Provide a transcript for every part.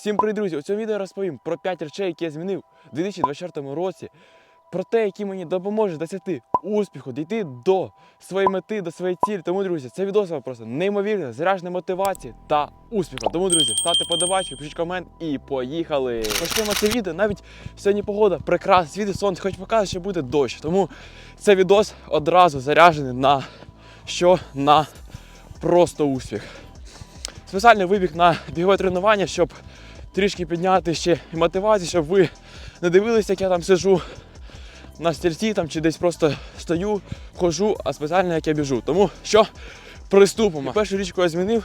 Всім привіт, друзі! У цьому відео я розповім про 5 речей, які я змінив у 2024 році, про те, які мені допоможуть досягти успіху, дійти до своєї мети, до своєї цілі. Тому, друзі, це відео просто неймовірне, заряджене мотивації та успіху. Тому, друзі, ставте подобачки, пишіть комент і поїхали. Почнемо це відео. Навіть сьогодні погода прекрасна, світить сонце, хоч показує, що буде дощ. Тому це відос одразу заряджений на що? На просто успіх. Спеціально вибіг на бігове тренування, щоб трішки підняти ще мотивацію, щоб ви не дивилися, як я там сижу на стільці там, чи десь просто стою, хожу, а спеціально як я біжу. Тому що приступимо. Першу річ, яку я змінив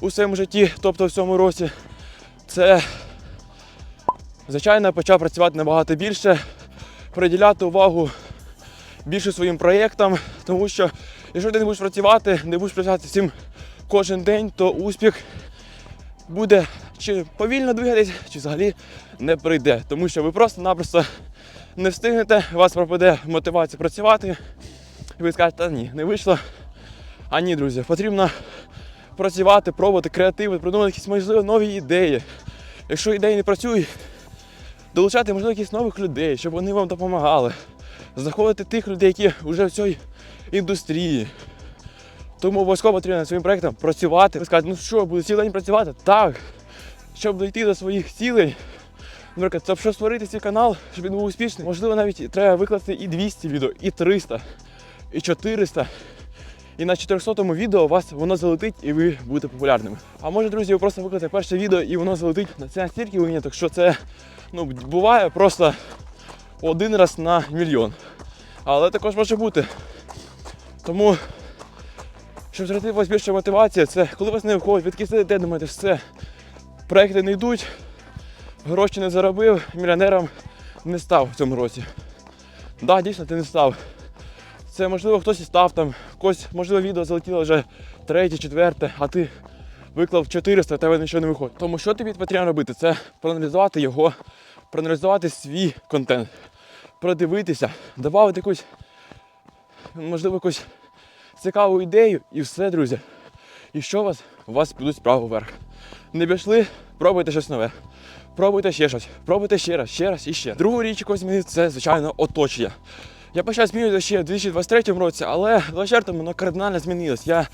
у своєму житті, тобто в цьому році, це звичайно почав працювати набагато більше, приділяти увагу більше своїм проєктам, тому що якщо ти не будеш працювати, не будеш працювати цим кожен день, то успіх буде чи повільно двигатись, чи взагалі не прийде. Тому що ви просто-напросто не встигнете, у вас пропаде мотивація працювати, і ви скажете, ні, не вийшло. А ні, друзі, потрібно працювати, пробувати, креативити, придумати якісь можливо нові ідеї. Якщо ідеї не працюють, долучати можливо якісь нових людей, щоб вони вам допомагали. Знаходити тих людей, які вже в цій індустрії. Тому обов'язково потрібно над своїм проєктом працювати. Ви скажете, ну що, буду цілий день працювати? Так. Щоб дійти до своїх цілей, наприклад, щоб створити свій канал, щоб він був успішний, можливо, навіть треба викласти і 200 відео, і 300, і 400. І на 400 му відео у вас воно залетить і ви будете популярними. А може, друзі, ви просто викласти перше відео і воно залетить на це настільки виняток, що це ну, буває просто один раз на мільйон. Але також може бути. Тому щоб зрости у вас більше мотивація, це коли у вас не виходить, ви такі сидите, думаєте, все, проекти не йдуть, гроші не заробив, мільйонером не став в цьому році. Так, да, дійсно ти не став. Це можливо хтось і став там, когось, можливо, відео залетіло вже третє, четверте, а ти виклав 400, а тебе нічого не виходить. Тому що тобі потрібно робити? Це проаналізувати його, проаналізувати свій контент, продивитися, додати якусь, можливо, якусь цікаву ідею і все, друзі. І що у вас? У вас підуть справа вверх. Не пішли, пробуйте щось нове. Пробуйте ще щось, пробуйте ще раз, ще раз і ще. Другу річ, яку змінив, це, звичайно, оточення. Я почав змінювати ще в 2023 році, але в 2024 воно кардинально змінилось. Я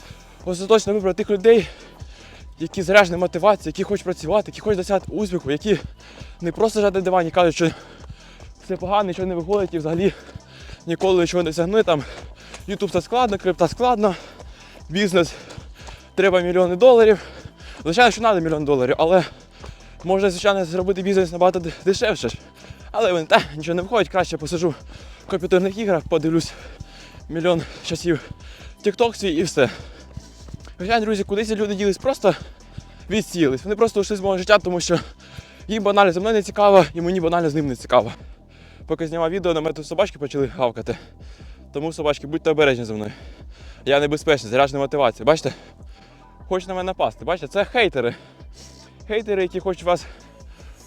остаточно вибрав тих людей, які заряджені мотивацією, які хочуть працювати, які хочуть досягти успіху, які не просто на дивані, кажуть, що все погано, нічого не виходить і взагалі ніколи нічого не досягну. Там Ютуб це складно, крипта складно, бізнес треба мільйони доларів. Звичайно, що треба мільйон доларів, але можна, звичайно, зробити бізнес набагато дешевше. Але він та нічого не виходить, краще посижу в комп'ютерних іграх, подивлюсь мільйон часів TikTok свій і все. Звичайно, друзі, кудись люди ділись, просто відсілись. Вони просто ушли з мого життя, тому що їм банально зі мною не цікаво, і мені банально з ним не цікаво. Поки знімав відео, на мене тут собачки почали гавкати. Тому, собачки, будьте обережні зі мною. Я небезпечний, заряджена мотивація. Бачите? Хочуть на мене напасти. Бачите, це хейтери. Хейтери, які хочуть вас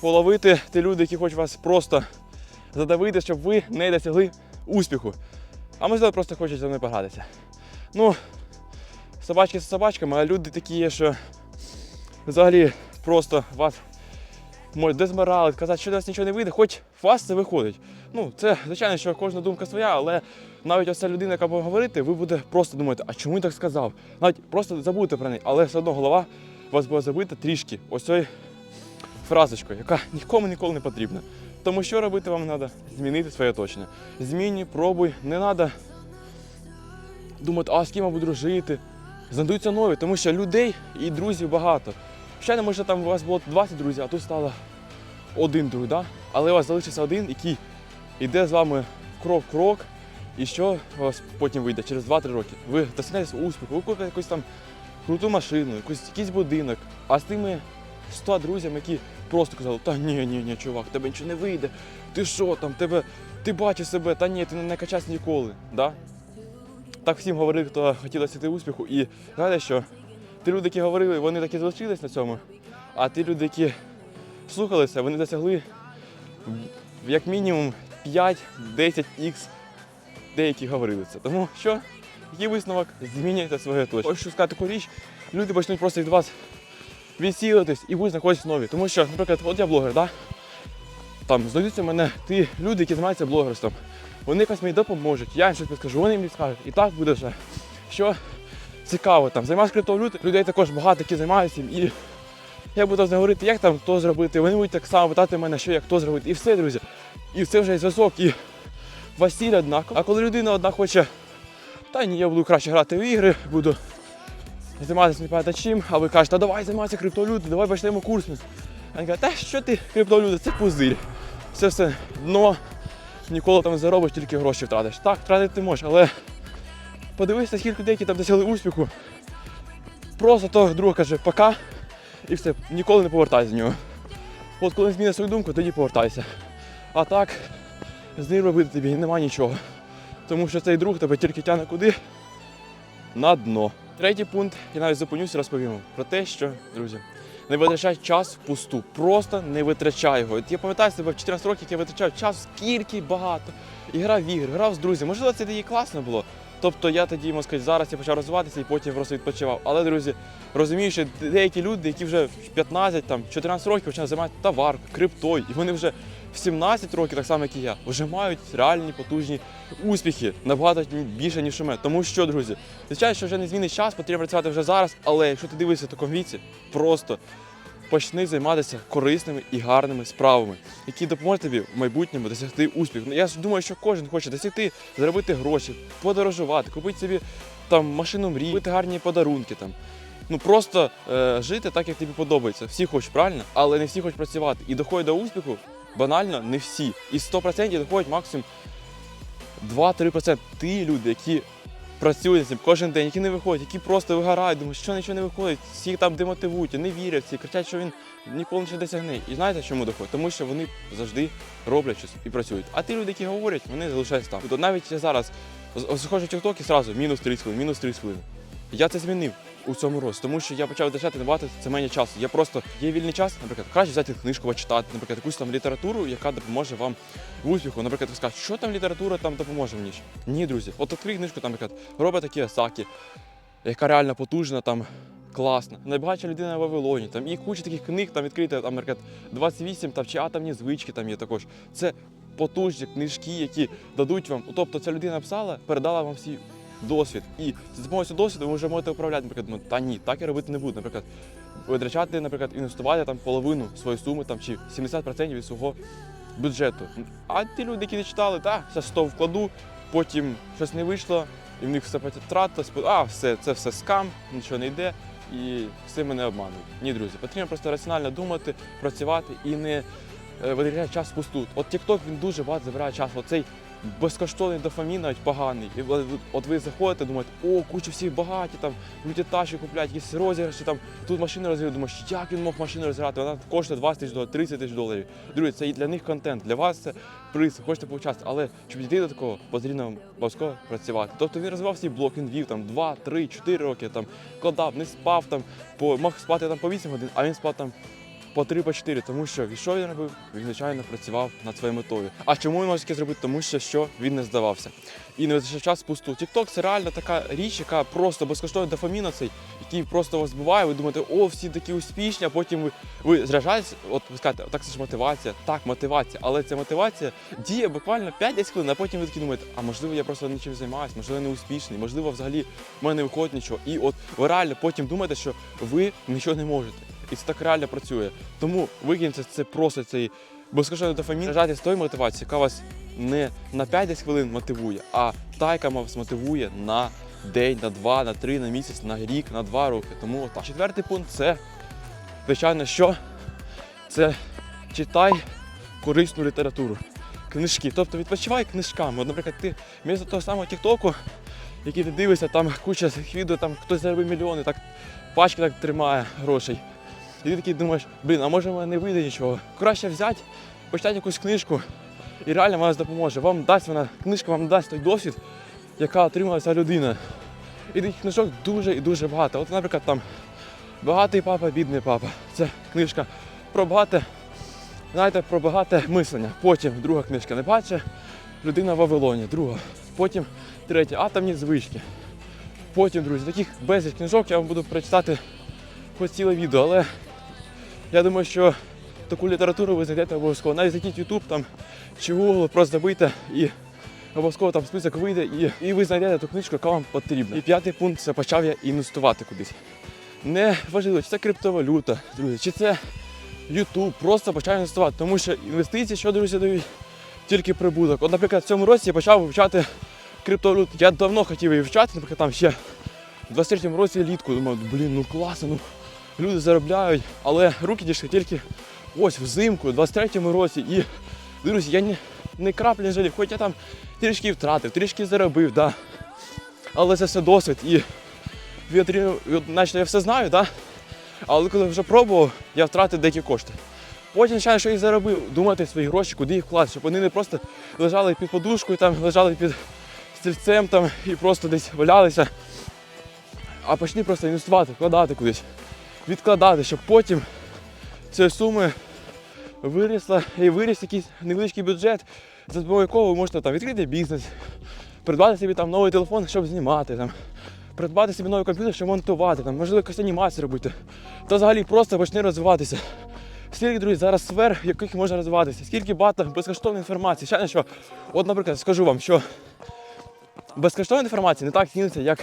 половити, ті люди, які хочуть вас просто задавити, щоб ви не досягли успіху. А можливо, просто хочуть за мною погратися. Ну, собачки з собачками, а люди такі є, що взагалі просто вас можуть дезморалити, казати, що у вас нічого не вийде, хоч у вас це виходить. Ну, це, звичайно, що кожна думка своя, але навіть ось ця людина, яка буде говорити, ви будете просто думати, а чому він так сказав? Навіть просто забудьте про неї, але все одно голова вас буде забита трішки ось цією фразочкою, яка нікому ніколи не потрібна. Тому що робити вам треба? Змінити своє оточення. Змінюй, пробуй, не треба думати, а з ким я буду дружити. Знайдуться нові, тому що людей і друзів багато. Ще не може там у вас було 20 друзів, а тут стало один друг, да? але у вас залишився один, який йде з вами крок в крок, і що у вас потім вийде через 2-3 роки. Ви досягнете успіху, ви купите якусь там круту машину, якусь, якийсь будинок, а з тими 100 друзями, які просто казали, та ні, ні, ні, чувак, тебе нічого не вийде. Ти що там, тебе, ти бачиш себе, та ні, ти не накачайся ніколи. Да? Так всім говорили, хто хотів досягти успіху. І знаєте що? Ті люди, які говорили, вони так і залишились на цьому. А ті люди, які слухалися, вони досягли як мінімум 5-10 х деякі говорили це. Тому що, який висновок, змінюйте своє оточення. Хочу сказати таку річ, люди почнуть просто від вас відсілитись і будуть знаходитись нові. Тому що, наприклад, от я блогер, да? там знайдуться мене ті люди, які займаються блогерством. Вони якось мені допоможуть, я їм щось підскажу, вони мені скажуть. І так буде вже. Що цікаво, там займаюся криптовалютою, людей також багато, які займаються. І я буду говорити, як там то зробити. Вони будуть так само питати мене, що як то зробити. І все, друзі. І це вже зв'язок. І Василь однаково. А коли людина одна хоче, та ні, я буду краще грати в ігри, буду займатися не пам'ятаю чим, а ви кажете, давай займайся криптовалютою, давай почнемо курс. Він каже, та що ти криптовалюта, це пузир. Це все дно, ніколи там не заробиш, тільки гроші втратиш. Так, втратити ти можеш, але подивися, скільки людей, там досягли успіху. Просто того друга каже, пока, і все, ніколи не повертайся з нього. От коли зміниш свою думку, тоді повертайся. А так, з ним робити тобі нема нічого. Тому що цей друг тебе тільки тягне куди? На дно. Третій пункт, я навіть зупинюся розповім про те, що, друзі, не витрачай час впусту. Просто не витрачай його. Я пам'ятаю себе в 14 років, я витрачав час скільки багато. І грав в ігри, грав з друзями. Можливо, це тоді класно було. Тобто я тоді, можна сказати, зараз я почав розвиватися і потім просто відпочивав. Але, друзі, розумію, що деякі люди, які вже в 15, там, 14 років починають займатися товаркою, криптою, і вони вже в 17 років, так само як і я, вже мають реальні потужні успіхи набагато більше, ніж у мене. Тому що, друзі, звичайно, що вже не змінить час, потрібно працювати вже зараз, але якщо ти дивишся в такому віці, просто почни займатися корисними і гарними справами, які допоможуть тобі в майбутньому досягти успіху. Ну, Я думаю, що кожен хоче досягти, заробити гроші, подорожувати, купити собі там машину мрій, купити гарні подарунки там. Ну просто е, жити так, як тобі подобається. Всі хочуть правильно, але не всі хочуть працювати. І доходять до успіху банально не всі. І 100% доходять максимум 2-3% ті люди, які працюють з цим кожен день, які не виходять, які просто вигорають, думають, що нічого не виходить, всіх там демотивують, не вірять, всі кричать, що він ніколи не досягне. І знаєте, чому доходить? Тому що вони завжди роблять щось і працюють. А ті люди, які говорять, вони залишаються там. Тобто навіть я зараз заходжу в TikTok і зразу мінус 30 хвилин, мінус 30 хвилин. Я це змінив у цьому році, тому що я почав витрачати набагато це мене часу. Я просто є вільний час, наприклад, краще взяти книжку почитати, наприклад, якусь там літературу, яка допоможе вам в успіху. Наприклад, ви скажете, що там література там допоможе мені? Ні, друзі, от відкрий книжку, там, наприклад, Роберта Кіосакі, яка реально потужна, там класна. Найбагатша людина в Вавилоні. Там і куча таких книг, там відкрити, там, наприклад, 28 там, чи атомні звички там є також. Це потужні книжки, які дадуть вам. Тобто ця людина написала, передала вам всі досвід. І за допомогою цього досвіду ви вже можете управляти, наприклад, ну, та ні, так я робити не буду. Наприклад, витрачати, наприклад, інвестувати там половину своєї суми там, чи 70% від свого бюджету. А ті люди, які не читали, так, зараз 100 вкладу, потім щось не вийшло, і в них все потратилось, а все, це все скам, нічого не йде. І все мене обманують. Ні, друзі, потрібно просто раціонально думати, працювати і не е, витрачати час впусту. От TikTok він дуже багато забирає часу. Оцей безкоштовний дофамін навіть поганий. І от- ви заходите, думаєте, о, куча всіх багаті, там люди таші купляють, якісь розіграші, там тут машину розіграють, думаєш, як він мог машину розіграти? Вона коштує 20 тисяч доларів, 30 тисяч доларів. Друзі, це і для них контент, для вас це приз, хочете поучаствувати. Але щоб дійти до такого, потрібно вам працювати. Тобто він розвивав свій блок, він вів там 2, 3, 4 роки, там кладав, не спав там, по мог спати там по 8 годин, а він спав там по 3 по 4, тому що і що він робив? Він звичайно працював над своєю метою. А чому він може таке зробити? Тому що що він не здавався. І не витрачав час пусту. TikTok це реально така річ, яка просто безкоштовний дофамін цей, який просто вас збиває. Ви думаєте, о, всі такі успішні, а потім ви, ви зражаєтесь, от ви скажете, так це ж мотивація. Так, мотивація, але ця мотивація діє буквально 5-10 хвилин, а потім ви такі думаєте, а можливо я просто нічим займаюся, можливо, я не успішний, можливо, взагалі в мене не виходить нічого. І от ви реально потім думаєте, що ви нічого не можете. І це так реально працює. Тому викиньте це просто цей безкоштовний дофамін. Вважайте з тої мотивації, яка вас не на 5-10 хвилин мотивує, а та, яка вас мотивує на день, на два, на три, на місяць, на рік, на два роки. Тому так. Четвертий пункт це, звичайно, що це читай корисну літературу. Книжки. Тобто відпочивай книжками. От, наприклад, ти вмісто того самого Тіктоку, який ти дивишся, там куча відео, там хтось заробив мільйони, так пачки так тримає грошей. І ти такий думаєш, блін, а може в мене не вийде нічого. Краще взяти, почитати якусь книжку, і реально вона допоможе. Вам дасть вона, книжка вам дасть той досвід, яка отримала ця людина. І таких книжок дуже і дуже багато. От, наприклад, там Багатий папа, бідний папа. Це книжка про багате, знаєте, про багате мислення. Потім друга книжка не бачить, людина в Вавилоні, друга. Потім третя, атомні звички. Потім, друзі, таких безліч книжок я вам буду прочитати хоч ціле відео, але Я думаю, що таку літературу ви знайдете обов'язково. Навіть зайдіть YouTube там чи Google, просто забийте і обов'язково там список вийде, і, і ви знайдете ту книжку, яка вам потрібна. І п'ятий пункт це почав я інвестувати кудись. Не важливо, чи це криптовалюта, друзі, чи це YouTube, просто почав інвестувати. Тому що інвестиції, що друзі, дають тільки прибуток. От, наприклад, в цьому році я почав вивчати криптовалюту. Я давно хотів її вивчати, наприклад, там ще в 23-му році літку. Думав, блін, ну класно, ну люди заробляють, але руки дійшли тільки ось взимку, в 23-му році. І, друзі, я ні, не краплі не жалів, хоч я там трішки втратив, трішки заробив, да. але це все досвід. І наче я все знаю, да? але коли вже пробував, я втратив деякі кошти. Потім, звичайно, що і заробив, думати свої гроші, куди їх вкласти, щоб вони не просто лежали під подушкою, там, лежали під стільцем там, і просто десь валялися. А почни просто інвестувати, вкладати кудись, відкладати, щоб потім цієї суми вирісла і виріс якийсь невеличкий бюджет, за допомогою якого ви можете там відкрити бізнес, придбати собі там новий телефон, щоб знімати, там, придбати собі новий комп'ютер, щоб монтувати, там, можливо, якусь анімацію робити. Та взагалі просто почни розвиватися. Скільки, друзі, зараз сфер, в яких можна розвиватися, скільки багато безкоштовної інформації. Ще що, от, наприклад, скажу вам, що безкоштовна інформація не так ціниться, як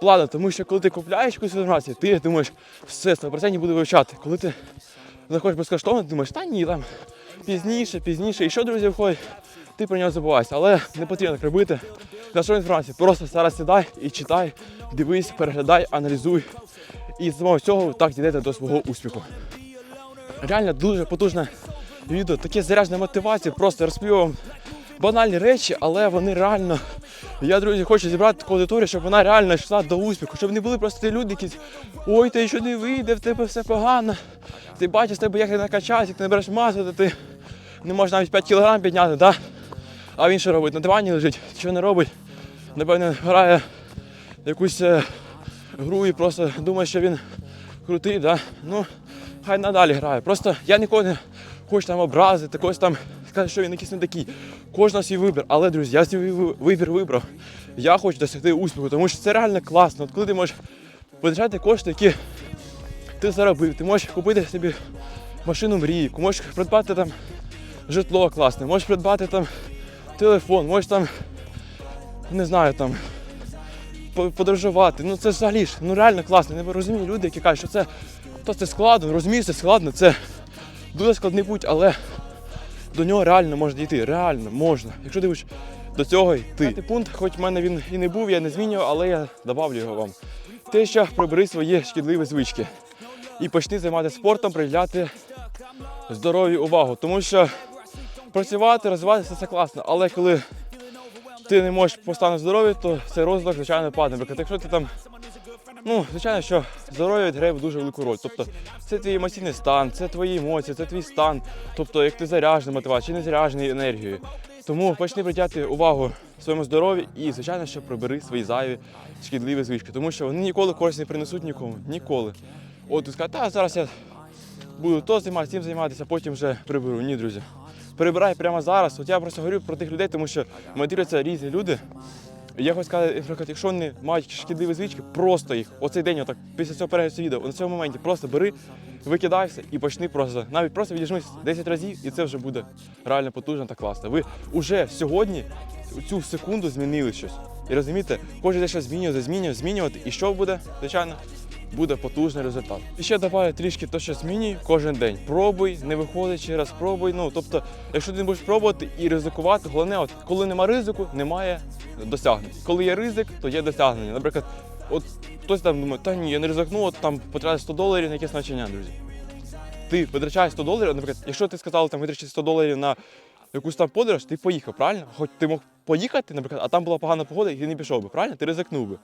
плата, тому що коли ти купляєш якусь інформацію, ти думаєш, все, 100% буду вивчати. Коли ти заходиш безкоштовно, ти думаєш, та ні, там пізніше, пізніше. І що, друзі, виходить, ти про нього забуваєшся. Але не потрібно так робити. За що інформацію? Просто зараз сідай і читай, дивись, переглядай, аналізуй. І з цього так дійдете до свого успіху. Реально дуже потужне відео, таке заряджене мотивація, просто розповів вам банальні речі, але вони реально. Я, друзі, хочу зібрати таку аудиторію, щоб вона реально йшла до успіху, щоб не були просто ті люди, які ой, ти що не вийде, в тебе все погано. Ти бачиш, тебе як ти накачаєшся, як ти набереш масу, то ти не можеш навіть 5 кг підняти, да? а він що робить? На дивані лежить, що не робить. Напевно, грає якусь е, гру і просто думає, що він крутий, да? ну хай надалі грає. Просто я нікого не хочу там образити, когось там сказати, що він якийсь не такий. Кожного свій вибір. Але, друзі, я свій вибір вибрав. Я хочу досягти успіху, тому що це реально класно. От коли ти можеш витрачати кошти, які ти заробив, ти можеш купити собі машину мрійку, можеш придбати там житло класне, можеш придбати там телефон, можеш там, не знаю, там подорожувати. Ну це взагалі ж ну реально класно. Не розумію люди, які кажуть, що це то це складно, розумію, це складно, це дуже складний путь, але до нього реально можна дійти. Реально можна. Якщо хочеш до цього йти. П'ятий пункт, хоч в мене він і не був, я не змінював, але я добавлю його вам. Те, що прибери свої шкідливі звички. І почни займатися спортом, приділяти здоров'ю увагу. Тому що працювати, розвиватися це класно, але коли ти не можеш по здоров'я, то цей розвиток, звичайно, падає. Наприклад, якщо ти там Ну, звичайно, що здоров'я відграє дуже велику роль. Тобто, це твій емоційний стан, це твої емоції, це твій стан. Тобто, як ти заряджений мотивацією, чи не заряджений енергією. Тому почни приділяти увагу своєму здоров'ю і, звичайно, що прибери свої зайві шкідливі звички, тому що вони ніколи користь не принесуть нікому. Ніколи. От ти скажеш, та зараз я буду то займатися, цим займатися, потім вже приберу. Ні, друзі. Прибирай прямо зараз. От я просто говорю про тих людей, тому що мотивуються різні люди. Я хочу сказати, наприклад, якщо вони мають шкідливі звички, просто їх оцей день, отак, після цього перегляду відео, на цьому моменті просто бери, викидайся і почни просто. Навіть просто відіжмись 10 разів, і це вже буде реально потужно та класно. Ви вже сьогодні цю секунду змінили щось. І розумієте, хочете щось змінювати, змінювати, змінювати. І що буде, звичайно, буде потужний результат. І ще давай трішки то, що змінюй кожен день. Пробуй, не виходить ще раз, пробуй. Ну тобто, якщо ти не будеш пробувати і ризикувати, головне, от коли нема ризику, немає досягнень. Коли є ризик, то є досягнення. Наприклад, от хтось там думає, та ні, я не ризикну, от там потратив 100 доларів на якесь навчання, друзі. Ти витрачаєш 100 доларів, наприклад, якщо ти сказав там витрачити 100 доларів на якусь там подорож, ти поїхав, правильно? Хоч ти мог поїхати, наприклад, а там була погана погода, і ти не пішов би, правильно? Ти ризикнув би.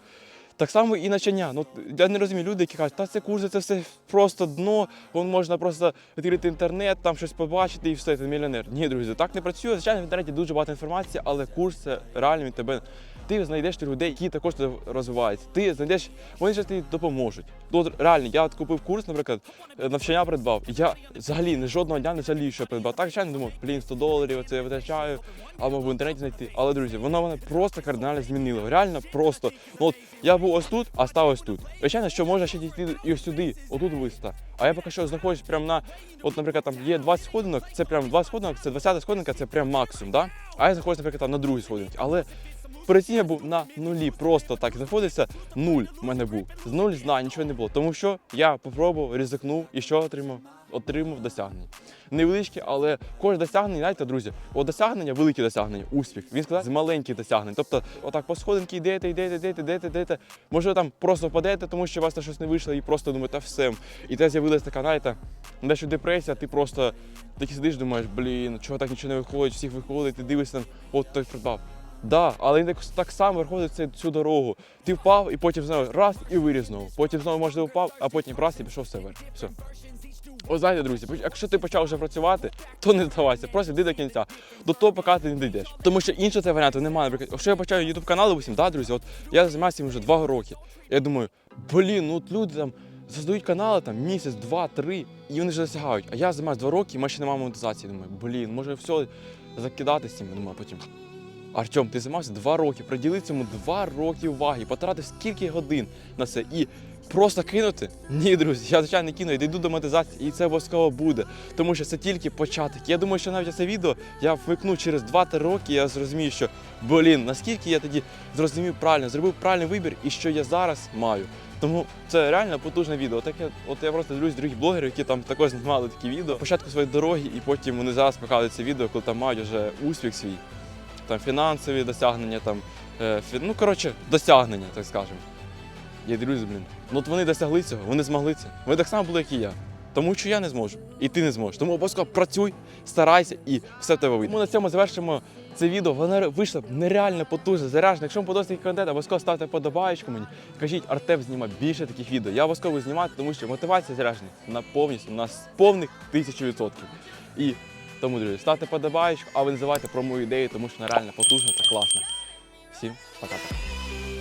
Так само і навчання. Ну я не розумію люди, які кажуть, та це курси, це все просто дно, вон можна просто відкрити інтернет, там щось побачити і все, ти мільйонер. Ні, друзі, так не працює. Звичайно, в інтернеті дуже багато інформації, але курс це реально він тебе ти знайдеш тих людей, які також розвиваються. Ти знайдеш, вони ж тобі допоможуть. Тут реально, я от купив курс, наприклад, е, навчання придбав. Я взагалі не жодного дня не жалію, що придбав. Так, звичайно, думав, блін, 100 доларів, оце я витрачаю, або в інтернеті знайти. Але, друзі, воно мене просто кардинально змінило. Реально просто. Ну от я був ось тут, а став ось тут. Звичайно, що можна ще дійти і ось сюди, отут виста. А я поки що знаходжусь прямо на, от, наприклад, там є 20 сходинок, це прям 20 сходинок, це 20 сходинка, це прям максимум, да? А я знаходжусь, наприклад, там на другій сходинці. Але Перед цим я був на нулі, просто так знаходився. Нуль в мене був. З нуль знань, нічого не було. Тому що я попробував, ризикнув і що отримав? Отримав досягнення. Невеличкі, але кожне досягнення, знаєте, друзі, от досягнення, великі досягнення, успіх. Він сказав з маленьких досягнень. Тобто, отак по сходинки йдете, йдете, йдете, йдете, йдете. Може, ви там просто впадете, тому що у вас на щось не вийшло, і просто думаєте, все. І те з'явилася така, знаєте, дещо депресія, ти просто такий сидиш, думаєш, блін, чого так нічого не виходить, всіх виходить, ти дивишся от той придбав. Да, але він так, само виходить цю, дорогу. Ти впав і потім знову раз і виріс знову. Потім знову можливо впав, а потім раз і пішов все вверх. Все. От знаєте, друзі, якщо ти почав вже працювати, то не здавайся, просто йди до кінця. До того, поки ти не дійдеш. Тому що іншого цього варіанту немає. Наприклад, якщо я почав YouTube канал, допустим, да, друзі, от я займаюся цим вже два роки. Я думаю, блін, ну от люди там создають канали там місяць, два, три, і вони вже досягають. А я займаюся два роки, і ми ще немає монетизації. Думаю, блін, може все закидати з цим. Думаю, потім. Артем, ти займався два роки, приділи цьому два роки уваги, потратив скільки годин на це і просто кинути? Ні, друзі, я звичайно не кину, я дійду до монетизації, і це обов'язково буде, тому що це тільки початок. Я думаю, що навіть це відео я вмикну через 2-3 роки, я зрозумію, що блін, наскільки я тоді зрозумів правильно, зробив правильний вибір і що я зараз маю. Тому це реально потужне відео. Так я, от я просто дивлюсь других блогерів, які там також знімали такі відео. Початку своєї дороги, і потім вони зараз показують це відео, коли там мають вже успіх свій там фінансові досягнення, там, е, ну коротше, досягнення, так скажемо. Я дивлюсь, блін. Ну от вони досягли цього, вони змогли це. Вони так само були, як і я. Тому що я не зможу, і ти не зможеш. Тому обов'язково працюй, старайся і все в тебе вийде. Ми на цьому завершимо це відео. Воно вийшло нереально потужно, заряджено. Якщо вам подобається контент, обов'язково ставте подобаєчку мені. Кажіть, Артем знімає більше таких відео. Я обов'язково знімати, тому що мотивація заряджена на повністю, на повних тисячу відсотків. І тому, друзі, ставте подобаєчку, а ви не забувайте про мою ідею, тому що вона реально потужна та класна. Всім пока-пока.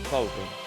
Слава Україні!